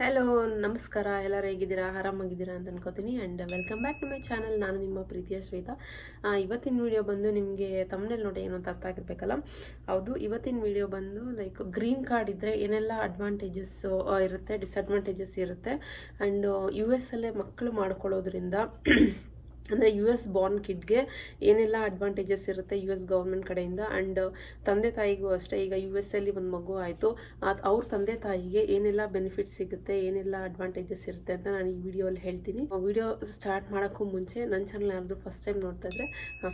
Hello ನಮಸ್ಕಾರ. ಎಲ್ಲರೂ ಹೇಗಿದ್ದೀರಾ? ಆರಾಮಾಗಿದ್ದೀರಾ ಅಂತ ಅನ್ಕೋತೀನಿ. And welcome back to my channel ನಾನು ನಿಮ್ಮ ಪ್ರೀತಿಯ ಶ್ವೇತಾ. ಇವತ್ತಿನ ವಿಡಿಯೋ ಬಂದು ನಿಮಗೆ ತಮ್ಮನೇಲಿ ನೋಡಿ ಏನು ಅಂತ ಅರ್ಥ ಆಗಿರ್ಬೇಕಲ್ಲ? ಹೌದು, ಇವತ್ತಿನ ವಿಡಿಯೋ ಬಂದು ಲೈಕ್ ಗ್ರೀನ್ ಕಾರ್ಡ್ ಇದ್ದರೆ ಏನೆಲ್ಲ ಅಡ್ವಾಂಟೇಜಸ್ ಇರುತ್ತೆ ಡಿಸ್ಅಡ್ವಾಂಟೇಜಸ್ ಇರುತ್ತೆ. ಆ್ಯಂಡ್ ಯು ಎಸ್ ಅಲ್ಲೇ ಮಕ್ಕಳು ಮಾಡ್ಕೊಳ್ಳೋದ್ರಿಂದ ಅಂದರೆ ಯು ಎಸ್ ಬಾರ್ನ್ ಕಿಡ್ಗೆ ಏನೆಲ್ಲ ಅಡ್ವಾಂಟೇಜಸ್ ಇರುತ್ತೆ ಯು ಎಸ್ ಗೌರ್ಮೆಂಟ್ ಕಡೆಯಿಂದ? ಆ್ಯಂಡ್ ತಂದೆ ತಾಯಿಗೂ ಅಷ್ಟೇ, ಈಗ ಯು ಎಸ್ ಅಲ್ಲಿ ಒಂದು ಮಗು ಆಯಿತು ಅದು ಅವ್ರ ತಂದೆ ತಾಯಿಗೆ ಏನೆಲ್ಲ ಬೆನಿಫಿಟ್ ಸಿಗುತ್ತೆ, ಏನೆಲ್ಲ ಅಡ್ವಾಂಟೇಜಸ್ ಇರುತ್ತೆ ಅಂತ ನಾನು ಈ ವಿಡಿಯೋಲಿ ಹೇಳ್ತೀನಿ. ವಿಡಿಯೋ ಸ್ಟಾರ್ಟ್ ಮಾಡೋಕ್ಕೂ ಮುಂಚೆ ನನ್ನ ಚಾನಲ್ ಯಾರಾದರೂ ಫಸ್ಟ್ ಟೈಮ್ ನೋಡ್ತಾ ಇದ್ರೆ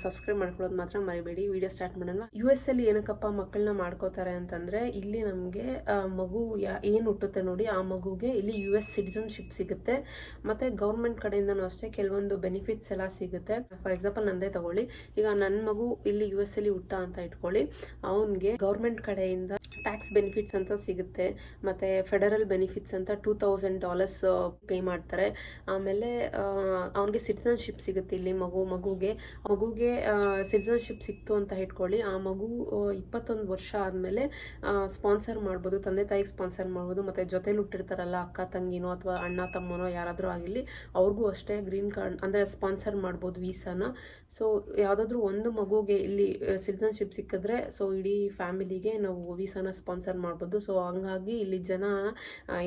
ಸಬ್ಸ್ಕ್ರೈಬ್ ಮಾಡ್ಕೊಳ್ಳೋದು ಮಾತ್ರ ಮರಿಬೇಡಿ. ವಿಡಿಯೋ ಸ್ಟಾರ್ಟ್ ಮಾಡೋಣ. ಯು ಎಸ್ ಅಲ್ಲಿ ಏನಕ್ಕಪ್ಪ ಮಕ್ಕಳನ್ನ ಮಾಡ್ಕೋತಾರೆ ಅಂತಂದರೆ, ಇಲ್ಲಿ ನಮಗೆ ಮಗು ಯಾ, ಏನು ಹುಟ್ಟುತ್ತೆ ನೋಡಿ, ಆ ಮಗುಗೆ ಇಲ್ಲಿ ಯು ಎಸ್ ಸಿಟಿಸನ್ಶಿಪ್ ಸಿಗುತ್ತೆ. ಮತ್ತು ಗೌರ್ಮೆಂಟ್ ಕಡೆಯಿಂದನೂ ಅಷ್ಟೇ, ಕೆಲವೊಂದು ಬೆನಿಫಿಟ್ಸ್ ಎಲ್ಲ ಸಿಗುತ್ತೆ. ಫಾರ್ ಎಕ್ಸಾಂಪಲ್ ನಂದೇ ತಗೊಳ್ಳಿ. ಈಗ ನನ್ನ ಮಗು ಇಲ್ಲಿ ಯು ಎಸ್ ಅಲ್ಲಿ ಹುಟ್ಟ ಅಂತ ಇಟ್ಕೊಳ್ಳಿ. ಅವನಿಗೆ ಗೌರ್ಮೆಂಟ್ ಕಡೆಯಿಂದ ಟ್ಯಾಕ್ಸ್ ಬೆನಿಫಿಟ್ಸ್ ಅಂತ ಸಿಗುತ್ತೆ. ಮತ್ತೆ ಫೆಡರಲ್ ಬೆನಿಫಿಟ್ಸ್ ಅಂತ ಟೂ ತೌಸಂಡ್ ಡಾಲರ್ಸ್ ಪೇ ಮಾಡ್ತಾರೆ. ಆಮೇಲೆ ಅವನಿಗೆ ಸಿಟಿಸನ್ಶಿಪ್ ಸಿಗುತ್ತೆ ಇಲ್ಲಿ ಮಗು, ಮಗುಗೆ. ಮಗುಗೆ ಸಿಟಿಸನ್ಶಿಪ್ ಸಿಕ್ತು ಅಂತ ಇಟ್ಕೊಳ್ಳಿ. ಆ ಮಗು ಇಪ್ಪತ್ತೊಂದು ವರ್ಷ ಆದಮೇಲೆ ಸ್ಪಾನ್ಸರ್ ಮಾಡ್ಬೋದು. ತಂದೆ ತಾಯಿಗೆ ಸ್ಪಾನ್ಸರ್ ಮಾಡ್ಬೋದು. ಮತ್ತೆ ಜೊತೆಲಿ ಹುಟ್ಟಿರ್ತಾರಲ್ಲ ಅಕ್ಕ, ತಂಗಿನೋ ಅಥವಾ ಅಣ್ಣ, ತಮ್ಮನೋ ಯಾರಾದರೂ ಆಗಿರಲಿ, ಅವ್ರಿಗೂ ಅಷ್ಟೇ ಗ್ರೀನ್ ಕಾರ್ಡ್ ಅಂದರೆ ಸ್ಪಾನ್ಸರ್ ಮಾಡ್ಬೋದು ವೀಸಾನ. ಸೊ ಯಾವುದಾದ್ರೂ ಒಂದು ಮಗುಗೆ ಇಲ್ಲಿ ಸಿಟಿಸನ್ಶಿಪ್ ಸಿಕ್ಕಿದ್ರೆ ಸೊ ಇಡೀ ಫ್ಯಾಮಿಲಿಗೆ ನಾವು ವೀಸಾನ ಸ್ಪಾನ್ಸರ್ ಮಾಡ್ಬೋದು. ಸೊ ಹಂಗಾಗಿ ಇಲ್ಲಿ ಜನ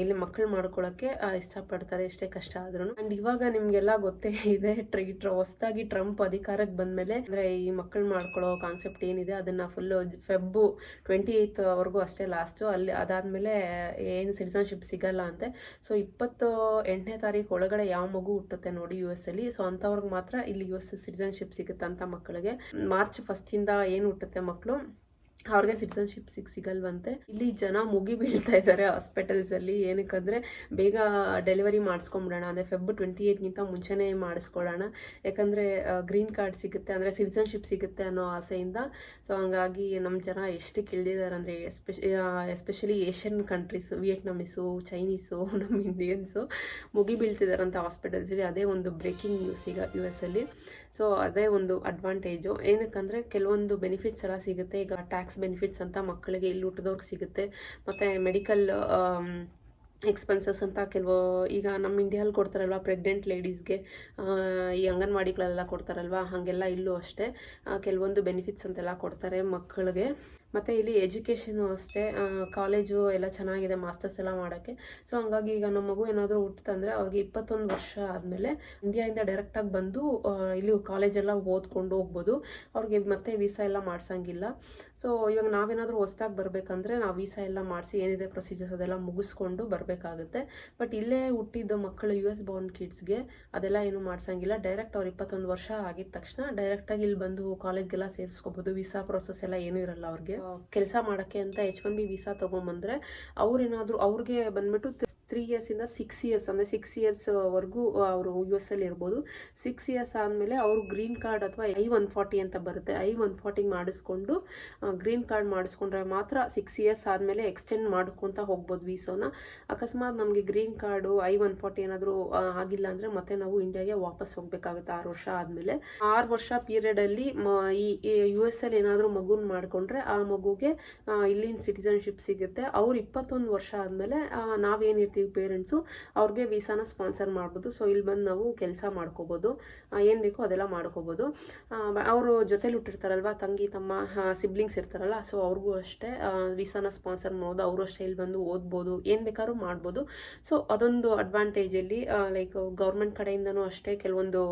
ಇಲ್ಲಿ ಮಕ್ಕಳು ಮಾಡ್ಕೊಳ್ಳೋಕ್ಕೆ ಇಷ್ಟಪಡ್ತಾರೆ, ಎಷ್ಟೇ ಕಷ್ಟ ಆದ್ರೂ ಆ್ಯಂಡ್ ಇವಾಗ ನಿಮಗೆಲ್ಲ ಗೊತ್ತೇ ಇದೆ ಟ್ರೈಟ್ ಹೊಸದಾಗಿ ಟ್ರಂಪ್ ಅಧಿಕಾರಕ್ಕೆ ಬಂದಮೇಲೆ, ಅಂದರೆ ಈ ಮಕ್ಕಳು ಮಾಡ್ಕೊಳ್ಳೋ ಕಾನ್ಸೆಪ್ಟ್ ಏನಿದೆ, ಅದನ್ನು ಫುಲ್ಲು ಫೆಬ್ಬು ಟ್ವೆಂಟಿ ಏಯ್ತ್ ವರೆಗೂ ಅಷ್ಟೇ ಲಾಸ್ಟು ಅಲ್ಲಿ ಅದಾದಮೇಲೆ, ಏನು ಸಿಟಿಸನ್ಶಿಪ್ ಸಿಗಲ್ಲ ಅಂತೆ. ಸೊ ಇಪ್ಪತ್ತು ಎಂಟನೇ ತಾರೀಕು ಒಳಗಡೆ ಯಾವ ಮಗು ಹುಟ್ಟುತ್ತೆ ನೋಡಿ ಯು ಎಸ್ ಅಲ್ಲಿ. ಸೊ ಅಂಥವ್ರಿಗೆ ಮಾತ್ರ ಇಲ್ಲಿ ಯು ಎಸ್ ಸಿಟಿಸನ್ಶಿಪ್ ಸಿಗುತ್ತೆ ಅಂತ ಮಕ್ಕಳಿಗೆ. ಮಾರ್ಚ್ ಫಸ್ಟಿಂದ ಏನು ಹುಟ್ಟುತ್ತೆ ಮಕ್ಕಳು ಅವ್ರಿಗೆ ಸಿಟಿಸನ್ಶಿಪ್ ಸಿಕ್ ಸಿಗಲ್ವಂತೆ. ಇಲ್ಲಿ ಜನ ಮುಗಿ ಬೀಳ್ತಾ ಇದ್ದಾರೆ ಹಾಸ್ಪಿಟಲ್ಸಲ್ಲಿ ಏನಕ್ಕಂದ್ರೆ ಬೇಗ ಡೆಲಿವರಿ ಮಾಡಿಸ್ಕೊಂಬಿಡೋಣ. ಅಂದರೆ ಫೆಬ್ ಟ್ವೆಂಟಿ ಏಯ್ಟ್ಗಿಂತ ಮುಂಚೆನೇ ಮಾಡಿಸ್ಕೊಳ್ಳೋಣ. ಯಾಕಂದರೆ ಗ್ರೀನ್ ಕಾರ್ಡ್ ಸಿಗುತ್ತೆ ಅಂದರೆ ಸಿಟಿಸನ್ಶಿಪ್ ಸಿಗುತ್ತೆ ಅನ್ನೋ ಆಸೆಯಿಂದ. ಸೊ ಹಂಗಾಗಿ ನಮ್ಮ ಜನ ಎಷ್ಟು ಇಳಿದಿದ್ದಾರೆ ಅಂದರೆ ಎಸ್ಪೆಷ especially Asian countries Vietnamese Chinese ನಮ್ಮ ಇಂಡಿಯನ್ಸು ಮುಗಿ ಬೀಳ್ತಿದ್ದಾರಂತ ಹಾಸ್ಪಿಟಲ್ಸಲ್ಲಿ ಅದೇ ಒಂದು ಬ್ರೇಕಿಂಗ್ ನ್ಯೂಸ್ ಈಗ ಯು ಎಸ್ ಅಲ್ಲಿ. ಸೊ ಅದೇ ಒಂದು ಅಡ್ವಾಂಟೇಜು ಏನಕ್ಕಂದರೆ, ಕೆಲವೊಂದು ಬೆನಿಫಿಟ್ಸ್ ಎಲ್ಲ ಸಿಗುತ್ತೆ. ಈಗ ಟ್ಯಾಕ್ಸ್ ಬೆನಿಫಿಟ್ಸ್ ಅಂತ ಮಕ್ಕಳಿಗೆ ಇಲ್ಲಿ ಹುಟ್ಟಿದವ್ರಿಗೆ ಸಿಗುತ್ತೆ. ಮತ್ತು ಮೆಡಿಕಲ್ ಎಕ್ಸ್ಪೆನ್ಸಸ್ ಅಂತ ಕೆಲವು, ಈಗ ನಮ್ಮ ಇಂಡಿಯಲ್ಲಿ ಕೊಡ್ತಾರಲ್ವ ಪ್ರೆಗ್ನೆಂಟ್ ಲೇಡೀಸ್ಗೆ ಈ ಅಂಗನವಾಡಿಗಳೆಲ್ಲ ಕೊಡ್ತಾರಲ್ವ, ಹಾಗೆಲ್ಲ ಇಲ್ಲೂ ಅಷ್ಟೇ. ಕೆಲವೊಂದು ಬೆನಿಫಿಟ್ಸ್ ಅಂತೆಲ್ಲ ಕೊಡ್ತಾರೆ ಮಕ್ಕಳಿಗೆ. ಮತ್ತು ಇಲ್ಲಿ ಎಜುಕೇಷನು ಅಷ್ಟೇ ಕಾಲೇಜು ಎಲ್ಲ ಚೆನ್ನಾಗಿದೆ ಮಾಸ್ಟರ್ಸ್ ಎಲ್ಲ ಮಾಡೋಕ್ಕೆ. ಸೊ ಹಂಗಾಗಿ ಈಗ ನಮ್ಮ ಮಗು ಏನಾದರೂ ಹುಟ್ಟಿತಂದರೆ ಅವ್ರಿಗೆ ಇಪ್ಪತ್ತೊಂದು ವರ್ಷ ಆದಮೇಲೆ ಇಂಡಿಯಾಯಿಂದ ಡೈರೆಕ್ಟಾಗಿ ಬಂದು ಇಲ್ಲಿ ಕಾಲೇಜೆಲ್ಲ ಓದ್ಕೊಂಡು ಹೋಗ್ಬೋದು. ಅವ್ರಿಗೆ ಮತ್ತೆ ವೀಸಾ ಎಲ್ಲ ಮಾಡ್ಸಂಗಿಲ್ಲ. ಸೊ ಇವಾಗ ನಾವೇನಾದರೂ ಹೊಸ್ದಾಗಿ ಬರಬೇಕಂದ್ರೆ ನಾವು ವೀಸಾ ಎಲ್ಲ ಮಾಡಿಸಿ ಏನಿದೆ ಪ್ರೊಸೀಜರ್ಸ್ ಅದೆಲ್ಲ ಮುಗಿಸ್ಕೊಂಡು ಬರಬೇಕಾಗುತ್ತೆ ಬಟ್ ಇಲ್ಲೇ ಹುಟ್ಟಿದ್ದ ಮಕ್ಕಳು ಯು ಎಸ್ ಬಾರ್ನ್ ಕಿಡ್ಸ್ಗೆ ಅದೆಲ್ಲ ಏನು ಮಾಡ್ಸಂಗಿಲ್ಲ. ಡೈರೆಕ್ಟ್ ಅವ್ರು ಇಪ್ಪತ್ತೊಂದು ವರ್ಷ ಆಗಿದ ತಕ್ಷಣ ಡೈರೆಕ್ಟಾಗಿ ಇಲ್ಲಿ ಬಂದು ಕಾಲೇಜ್ಗೆಲ್ಲ ಸೇರಿಸ್ಕೋಬೋದು. ವೀಸಾ ಪ್ರೊಸೆಸ್ ಎಲ್ಲ ಏನೂ ಇರಲ್ಲ ಅವ್ರಿಗೆ. ಕೆಲಸ ಮಾಡೋಕ್ಕೆ ಅಂತ ಎಚ್ ಒನ್ ಬಿ ವೀಸಾ ತಗೊಂಡ್ಬಂದ್ರೆ ಅವ್ರೇನಾದರೂ ಅವ್ರಿಗೆ ಬಂದ್ಬಿಟ್ಟು ತ್ರೀ ಇಯರ್ಸಿಂದ ಸಿಕ್ಸ್ ಇಯರ್ಸ್ ಅಂದರೆ ಸಿಕ್ಸ್ ಇಯರ್ಸ್ವರೆಗೂ ಅವರು ಯು ಎಸ್ ಅಲ್ಲಿ ಇರ್ಬೋದು. ಸಿಕ್ಸ್ ಇಯರ್ಸ್ ಆದಮೇಲೆ ಅವರು ಗ್ರೀನ್ ಕಾರ್ಡ್ ಅಥವಾ ಐ ಒನ್ ಫಾರ್ಟಿ ಅಂತ ಬರುತ್ತೆ. ಐ ಒನ್ ಫಾರ್ಟಿ ಮಾಡಿಸ್ಕೊಂಡು ಗ್ರೀನ್ ಕಾರ್ಡ್ ಮಾಡಿಸ್ಕೊಂಡ್ರೆ ಮಾತ್ರ ಸಿಕ್ಸ್ ಇಯರ್ಸ್ ಆದಮೇಲೆ ಎಕ್ಸ್ಟೆಂಡ್ ಮಾಡ್ಕೊತ ಹೋಗ್ಬೋದು ವೀಸೋನ ಅಕಸ್ಮಾತ್ ನಮಗೆ green card I one forty ಏನಾದರೂ ಆಗಿಲ್ಲ ಅಂದರೆ ಮತ್ತೆ ನಾವು ಇಂಡಿಯಾಗೆ ವಾಪಸ್ ಹೋಗಬೇಕಾಗುತ್ತೆ ಆರು ವರ್ಷ ಆದಮೇಲೆ. ಆರು ವರ್ಷ ಪೀರಿಯಡಲ್ಲಿ ಈ ಯು ಎಸ್ ಅಲ್ಲಿ ಏನಾದರೂ ಮಗುನ ಮಾಡಿಕೊಂಡ್ರೆ ಆ ಮಗುಗೆ ಆ, ಇಲ್ಲಿನ ಸಿಟಿಸನ್ಶಿಪ್ ಸಿಗುತ್ತೆ. ಅವ್ರು ಇಪ್ಪತ್ತೊಂದು ವರ್ಷ ಆದಮೇಲೆ ನಾವೇನಿರ್ತೀವಿ ಪೇರೆಂಟ್ಸು ಅವ್ರಿಗೆ ವೀಸಾನ ಸ್ಪಾನ್ಸರ್ ಮಾಡ್ಬೋದು. ಸೊ, ಇಲ್ಲಿ ಬಂದು ನಾವು ಕೆಲಸ ಮಾಡ್ಕೋಬೋದು. ಏನು ಬೇಕೋ ಅದೆಲ್ಲ ಮಾಡ್ಕೋಬೋದು. ಅವರು ಜೊತೆಲಿ ಹುಟ್ಟಿರ್ತಾರಲ್ವ, ತಂಗಿ, ತಮ್ಮ ಸಿಬ್ಲಿಂಗ್ಸ್ ಇರ್ತಾರಲ್ಲ, ಸೊ ಅವ್ರಿಗೂ ಅಷ್ಟೇ ವೀಸಾನ ಸ್ಪಾನ್ಸರ್ ಮಾಡೋದು, ಅವರು ಅಷ್ಟೇ ಇಲ್ಲಿ ಬಂದು ಓದ್ಬೋದು, ಏನು ಬೇಕಾದ್ರೂ ಮಾಡ್ಬೋದು. ಸೊ, ಅದೊಂದು ಅಡ್ವಾಂಟೇಜಲ್ಲಿ ಲೈಕ್ ಗೌರ್ಮೆಂಟ್ ಕಡೆಯಿಂದನೂ ಅಷ್ಟೇ ಕೆಲವೊಂದು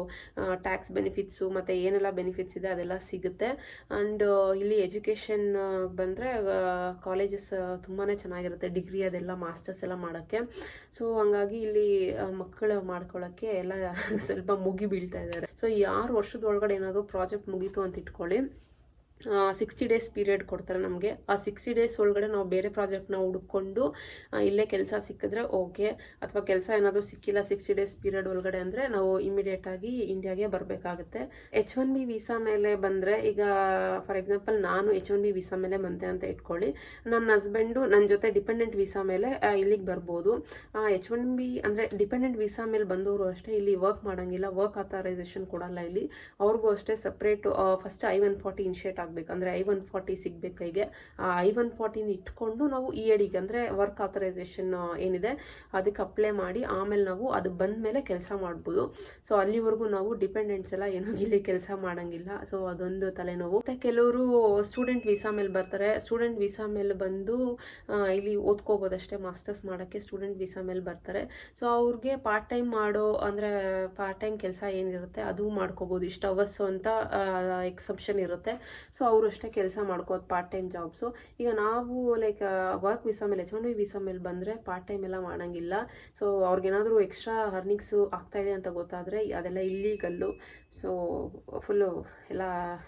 ಟ್ಯಾಕ್ಸ್ ಬೆನಿಫಿಟ್ಸು ಮತ್ತು ಏನೆಲ್ಲ ಬೆನಿಫಿಟ್ಸ್ ಇದೆ ಅದೆಲ್ಲ ಸಿಗುತ್ತೆ. ಆ್ಯಂಡ್ ಇಲ್ಲಿ ಎಜುಕೇಷನ್ ಬಂದರೆ ಕಾಲೇಜಸ್ ತುಂಬಾ ಚೆನ್ನಾಗಿರುತ್ತೆ ಡಿಗ್ರಿ ಅದೆಲ್ಲ ಮಾಸ್ಟರ್ಸ್ ಎಲ್ಲ ಮಾಡೋಕ್ಕೆ. ಸೊ ಹಂಗಾಗಿ ಇಲ್ಲಿ ಮಕ್ಕಳು ಮಾಡ್ಕೊಳ್ಳೋಕ್ಕೆ ಎಲ್ಲ ಸ್ವಲ್ಪ ಮುಗಿ ಬೀಳ್ತಾ ಇದ್ದಾರೆ. ಸೊ ಈ ಆರು ವರ್ಷದ ಒಳಗಡೆ ಏನಾದರೂ ಪ್ರಾಜೆಕ್ಟ್ ಮುಗೀತು ಅಂತ ಇಟ್ಕೊಳ್ಳಿ. ಸಿಕ್ಸ್ಟಿ ಡೇಸ್ ಪೀರಿಯಡ್ ಕೊಡ್ತಾರೆ ನಮಗೆ. ಆ ಸಿಕ್ಸ್ಟಿ ಡೇಸ್ ಒಳಗಡೆ ನಾವು ಬೇರೆ ಪ್ರಾಜೆಕ್ಟ್ನ ಹುಡ್ಕೊಂಡು ಇಲ್ಲೇ ಕೆಲಸ ಸಿಕ್ಕಿದ್ರೆ ಓಕೆ ಅಥವಾ ಕೆಲಸ ಏನಾದರೂ ಸಿಕ್ಕಿಲ್ಲ ಸಿಕ್ಸ್ಟಿ ಡೇಸ್ ಪೀರಿಯಡ್ ಒಳಗಡೆ ಅಂದರೆ ನಾವು ಇಮಿಡಿಯೇಟಾಗಿ ಇಂಡಿಯಾಗೆ ಬರಬೇಕಾಗುತ್ತೆ. ಎಚ್ ಒನ್ ಬಿ ವೀಸಾ ಮೇಲೆ ಬಂದರೆ, ಈಗ ಫಾರ್ ಎಕ್ಸಾಂಪಲ್ ನಾನು ಎಚ್ ಒನ್ ಬಿ ವೀಸಾ ಮೇಲೆ ಬಂದೆ ಅಂತ ಇಟ್ಕೊಳ್ಳಿ. ನನ್ನ ಹಸ್ಬೆಂಡು ನನ್ನ ಜೊತೆ ಡಿಪೆಂಡೆಂಟ್ ವೀಸಾ ಮೇಲೆ ಇಲ್ಲಿಗೆ ಬರ್ಬೋದು. ಎಚ್ ಒನ್ ಬಿ ಅಂದರೆ ಡಿಪೆಂಡೆಂಟ್ ವೀಸಾ ಮೇಲೆ ಬಂದವರು ಅಷ್ಟೇ ಇಲ್ಲಿ ವರ್ಕ್ ಮಾಡೋಂಗಿಲ್ಲ ವರ್ಕ್ ಅಥರೈಸೇಷನ್ ಕೊಡಲ್ಲ ಇಲ್ಲಿ. ಅವ್ರಿಗೂ ಅಷ್ಟೇ separate first I one forty initiate ಆಗಬೇಕು. ಅಂದ್ರೆ ಐ ಒನ್ ಫಾರ್ಟಿ ಸಿಗ್ಬೇಕು ಕೈಗೆ ಐ ಒನ್ ಫಾರ್ಟಿನ ಇಟ್ಕೊಂಡು ನಾವು ಇ ಎಡಿಗೆ ಅಂದರೆ ವರ್ಕ್ ಆಥರೈಸೇಷನ್ ಏನಿದೆ, ಅದಕ್ಕೆ ಅಪ್ಲೈ ಮಾಡಿ ಆಮೇಲೆ ನಾವು ಅದು ಬಂದ ಮೇಲೆ ಕೆಲಸ ಮಾಡ್ಬೋದು. ಸೊ ಅಲ್ಲಿವರೆಗೂ ನಾವು ಡಿಪೆಂಡೆಂಟ್ಸ್ ಎಲ್ಲ ಏನು ಇಲ್ಲಿ ಕೆಲಸ ಮಾಡಂಗಿಲ್ಲ. ಸೊ ಅದೊಂದು ತಲೆನೋವು. ಮತ್ತು ಕೆಲವರು ಸ್ಟೂಡೆಂಟ್ ವೀಸಾ ಮೇಲೆ ಬರ್ತಾರೆ. ಸ್ಟೂಡೆಂಟ್ ವೀಸಾ ಮೇಲೆ ಬಂದು ಇಲ್ಲಿ ಓದ್ಕೋಬೋದಷ್ಟೇ ಮಾಸ್ಟರ್ಸ್ ಮಾಡೋಕ್ಕೆ ಸ್ಟೂಡೆಂಟ್ ವೀಸಾ ಮೇಲೆ ಬರ್ತಾರೆ. ಸೊ ಅವ್ರಿಗೆ ಪಾರ್ಟ್ ಟೈಮ್ ಮಾಡೋ, ಅಂದರೆ ಪಾರ್ಟ್ ಟೈಮ್ ಕೆಲಸ ಏನಿರುತ್ತೆ, ಅದು ಮಾಡ್ಕೋಬೋದು. ಇಷ್ಟು ಅವರ್ಸು ಅಂತ ಎಕ್ಸೆಪ್ಷನ್ ಇರುತ್ತೆ. ಸೊ ಅವರು ಅಷ್ಟೇ ಕೆಲಸ ಮಾಡ್ಕೋದು ಪಾರ್ಟ್ ಟೈಮ್ ಜಾಬ್ಸು ಈಗ ನಾವು ಲೈಕ್ ವರ್ಕ್ ವೀಸಾ ಮೇಲೆ ಎಚ್ ಒನ್ ಬಿ ವೀಸಾ ಮೇಲೆ ಬಂದರೆ ಪಾರ್ಟ್ ಟೈಮ್ ಎಲ್ಲ ಮಾಡೋಂಗಿಲ್ಲ. ಸೊ ಅವ್ರಿಗೇನಾದರೂ ಎಕ್ಸ್ಟ್ರಾ ಅರ್ನಿಂಗ್ಸು ಆಗ್ತಾಯಿದೆ ಅಂತ ಗೊತ್ತಾದರೆ ಅದೆಲ್ಲ ಇಲ್ಲೀಗಲ್ಲು ಸೊ ಫುಲ್ಲು ಎಲ್ಲ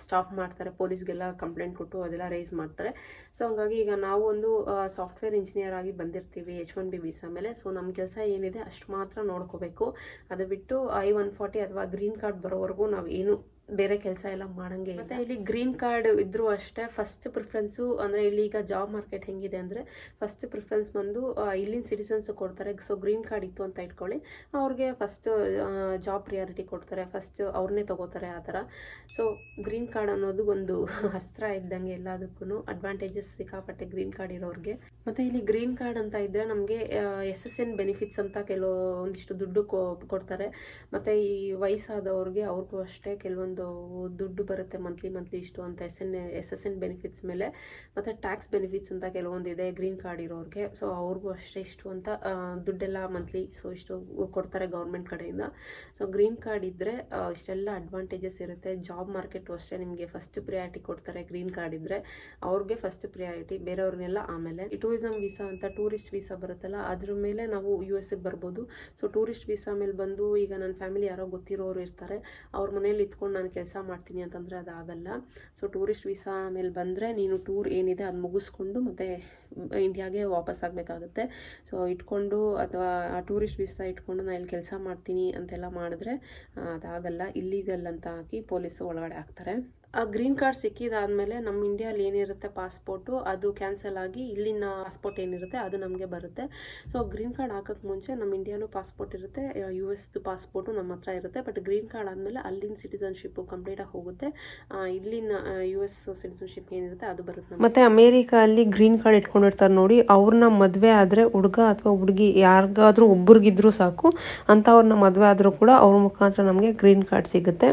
ಸ್ಟಾಪ್ ಮಾಡ್ತಾರೆ. ಪೊಲೀಸ್ಗೆಲ್ಲ ಕಂಪ್ಲೇಂಟ್ ಕೊಟ್ಟು ಅದೆಲ್ಲ ರೈಸ್ ಮಾಡ್ತಾರೆ. ಸೊ ಹಂಗಾಗಿ ಈಗ ನಾವು ಒಂದು ಸಾಫ್ಟ್ವೇರ್ ಇಂಜಿನಿಯರ್ ಆಗಿ ಬಂದಿರ್ತೀವಿ ಎಚ್ ಒನ್ ಬಿ ವೀಸಾ ಮೇಲೆ. ಸೊ ನಮ್ಮ ಕೆಲಸ ಏನಿದೆ ಅಷ್ಟು ಮಾತ್ರ ನೋಡ್ಕೋಬೇಕು. ಅದು ಬಿಟ್ಟು ಐ ಒನ್ ಫಾರ್ಟಿ ಅಥವಾ ಗ್ರೀನ್ ಕಾರ್ಡ್ ಬರೋವರೆಗೂ ನಾವು ಏನು ಬೇರೆ ಕೆಲಸ ಎಲ್ಲ ಮಾಡಂಗೆ. ಮತ್ತೆ ಇಲ್ಲಿ. ಗ್ರೀನ್ ಕಾರ್ಡ್ ಇದ್ದರೂ ಅಷ್ಟೇ ಫಸ್ಟ್ ಪ್ರಿಫರೆನ್ಸು ಅಂದರೆ ಇಲ್ಲಿ ಈಗ ಜಾಬ್ ಮಾರ್ಕೆಟ್ ಹೆಂಗಿದೆ ಅಂದರೆ ಫಸ್ಟ್ ಪ್ರಿಫರೆನ್ಸ್ ಬಂದು ಇಲ್ಲಿನ ಸಿಟಿಸನ್ಸ್ ಕೊಡ್ತಾರೆ. ಸೊ ಗ್ರೀನ್ ಕಾರ್ಡ್ ಇತ್ತು ಅಂತ ಇಟ್ಕೊಳ್ಳಿ. ಅವ್ರಿಗೆ ಫಸ್ಟ್ ಜಾಬ್ ಪ್ರಿಯಾರಿಟಿ ಕೊಡ್ತಾರೆ. ಫಸ್ಟ್ ಅವ್ರನ್ನೇ ತಗೋತಾರೆ ಆ ಥರ. ಸೊ ಗ್ರೀನ್ ಕಾರ್ಡ್ ಅನ್ನೋದು ಒಂದು ಅಸ್ತ್ರ ಇದ್ದಂಗೆ ಎಲ್ಲದಕ್ಕೂ ಅಡ್ವಾಂಟೇಜಸ್ ಸಿಕ್ಕಾಪಟ್ಟೆ ಗ್ರೀನ್ ಕಾರ್ಡ್ ಇರೋರಿಗೆ. ಮತ್ತು ಇಲ್ಲಿ ಗ್ರೀನ್ ಕಾರ್ಡ್ ಅಂತ ಇದ್ದರೆ ನಮಗೆ ಎಸ್ ಎಸ್ ಎನ್ ಬೆನಿಫಿಟ್ಸ್ ಅಂತ ಕೆಲವು ಒಂದಿಷ್ಟು ದುಡ್ಡು ಕೊ ಕೊಡ್ತಾರೆ. ಮತ್ತು ಈ ವಯಸ್ಸಾದವ್ರಿಗೆ ಅವ್ರಿಗೂ ಅಷ್ಟೇ ಕೆಲವೊಂದು ದುಡ್ಡು ಬರುತ್ತೆ ಮಂತ್ಲಿ ಮಂತ್ಲಿ ಇಷ್ಟು ಅಂತ S N S S N benefits ಮೇಲೆ. ಮತ್ತು ಟ್ಯಾಕ್ಸ್ ಬೆನಿಫಿಟ್ಸ್ ಅಂತ ಕೆಲವೊಂದು ಇದೆ ಗ್ರೀನ್ ಕಾರ್ಡ್ ಇರೋರಿಗೆ. ಸೊ ಅವ್ರಿಗೂ ಅಷ್ಟೇ ಇಷ್ಟು ಅಂತ ದುಡ್ಡೆಲ್ಲ ಮಂತ್ಲಿ ಸೊ ಇಷ್ಟು ಕೊಡ್ತಾರೆ ಗೌರ್ಮೆಂಟ್ ಕಡೆಯಿಂದ. ಸೊ ಗ್ರೀನ್ ಕಾರ್ಡ್ ಇದ್ದರೆ ಇಷ್ಟೆಲ್ಲ ಅಡ್ವಾಂಟೇಜಸ್ ಇರುತ್ತೆ. ಜಾಬ್ ಮಾರ್ಕೆಟು ಅಷ್ಟೇ ನಿಮಗೆ ಫಸ್ಟ್ ಪ್ರಿಯಾರಿಟಿ ಕೊಡ್ತಾರೆ ಗ್ರೀನ್ ಕಾರ್ಡ್ ಇದ್ದರೆ ಅವ್ರಿಗೆ ಫಸ್ಟ್ ಪ್ರಿಯಾರಿಟಿ ಬೇರೆಯವ್ರನ್ನೆಲ್ಲ ಆಮೇಲೆ. ಈ ವೀಸಾ ಅಂತ ಟೂರಿಸ್ಟ್ ವೀಸಾ ಬರುತ್ತಲ್ಲ, ಅದ್ರ ಮೇಲೆ ನಾವು ಯು ಎಸ್ಗೆ ಬರ್ಬೋದು. ಸೊ ಟೂರಿಸ್ಟ್ ವೀಸಾ ಮೇಲೆ ಬಂದು ಈಗ ನನ್ನ ಫ್ಯಾಮಿಲಿ ಯಾರೋ ಗೊತ್ತಿರೋರು ಇರ್ತಾರೆ, ಅವ್ರ ಮನೇಲಿ ಇತ್ಕೊಂಡು ನಾನು ಕೆಲಸ ಮಾಡ್ತೀನಿ ಅಂತಂದರೆ ಅದಾಗಲ್ಲ. ಸೊ ಟೂರಿಸ್ಟ್ ವೀಸಾ ಮೇಲೆ ಬಂದರೆ ನೀನು ಟೂರ್ ಏನಿದೆ ಅದು ಮುಗಿಸ್ಕೊಂಡು ಮತ್ತು ಇಂಡಿಯಾಗೆ ವಾಪಸ್ ಆಗಬೇಕಾಗುತ್ತೆ. ಸೊ ಇಟ್ಕೊಂಡು ಅಥವಾ ಆ ಟೂರಿಸ್ಟ್ ವೀಸಾ ಇಟ್ಕೊಂಡು ನಾನು ಇಲ್ಲಿ ಕೆಲಸ ಮಾಡ್ತೀನಿ ಅಂತೆಲ್ಲ ಮಾಡಿದ್ರೆ ಅದಾಗಲ್ಲ. ಇಲ್ಲಿಗಲ್ ಅಂತ ಹಾಕಿ ಪೊಲೀಸು ಒಳಗಡೆ ಹಾಕ್ತಾರೆ. ಆ ಗ್ರೀನ್ ಕಾರ್ಡ್ ಸಿಕ್ಕಿದಾದ್ಮೇಲೆ ನಮ್ಮ ಇಂಡಿಯಾಲಿ ಏನಿರುತ್ತೆ ಪಾಸ್ಪೋರ್ಟು, ಅದು ಕ್ಯಾನ್ಸಲ್ ಆಗಿ ಇಲ್ಲಿನ ಪಾಸ್ಪೋರ್ಟ್ ಏನಿರುತ್ತೆ ಅದು ನಮಗೆ ಬರುತ್ತೆ. ಸೊ ಗ್ರೀನ್ ಕಾರ್ಡ್ ಹಾಕೋಕ್ಕೆ ಮುಂಚೆ ನಮ್ಮ ಇಂಡಿಯಾಲೂ ಪಾಸ್ಪೋರ್ಟ್ ಇರುತ್ತೆ. ಯು ಎಸ್ದು ಪಾಸ್ಪೋರ್ಟು ನಮ್ಮ ಹತ್ರ ಇರುತ್ತೆ. ಬಟ್ ಗ್ರೀನ್ ಕಾರ್ಡ್ ಆದಮೇಲೆ ಅಲ್ಲಿನ ಸಿಟಿಸನ್ಶಿಪ್ಪು ಕಂಪ್ಲೀಟಾಗಿ ಹೋಗುತ್ತೆ. ಇಲ್ಲಿನ ಯು ಎಸ್ ಸಿಟಿಸನ್ಶಿಪ್ ಏನಿರುತ್ತೆ ಅದು ಬರುತ್ತೆ ಮತ್ತು ಮತ್ತೆ ಅಮೇರಿಕಾ ಅಲ್ಲಿ ಗ್ರೀನ್ ಕಾರ್ಡ್ ಇಟ್ಕೊಂಡಿರ್ತಾರೆ ನೋಡಿ, ಅವ್ರನ್ನ ಮದುವೆ ಆದರೆ ಹುಡುಗ ಅಥವಾ ಹುಡುಗಿ ಯಾರಿಗಾದ್ರೂ ಒಬ್ರಿಗಿದ್ರೂ ಸಾಕು, ಅಂಥವ್ರನ್ನ ಮದುವೆ ಆದರೂ ಕೂಡ ಅವ್ರ ಮುಖಾಂತರ ನಮಗೆ ಗ್ರೀನ್ ಕಾರ್ಡ್ ಸಿಗುತ್ತೆ.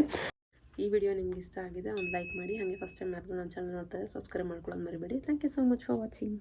ಈ ವಿಡಿಯೋ ನಿಮ್ಗೆ ಇಷ್ಟ ಆಗಿದೆ ಒಂದು ಲೈಕ್ ಮಾಡಿ, ಹಾಗೆ ಫಸ್ಟ್ ಟೈಮ್ ಯಾರು ನನ್ನ ಚಾನಲ್ ನೋಡ್ತಾರೆ ಸಬ್ಸ್ಕ್ರೈಬ್ ಮಾಡ್ಕೊಳ್ಳೋದು ಮರಿಬೇಡಿ. Thank you so much for watching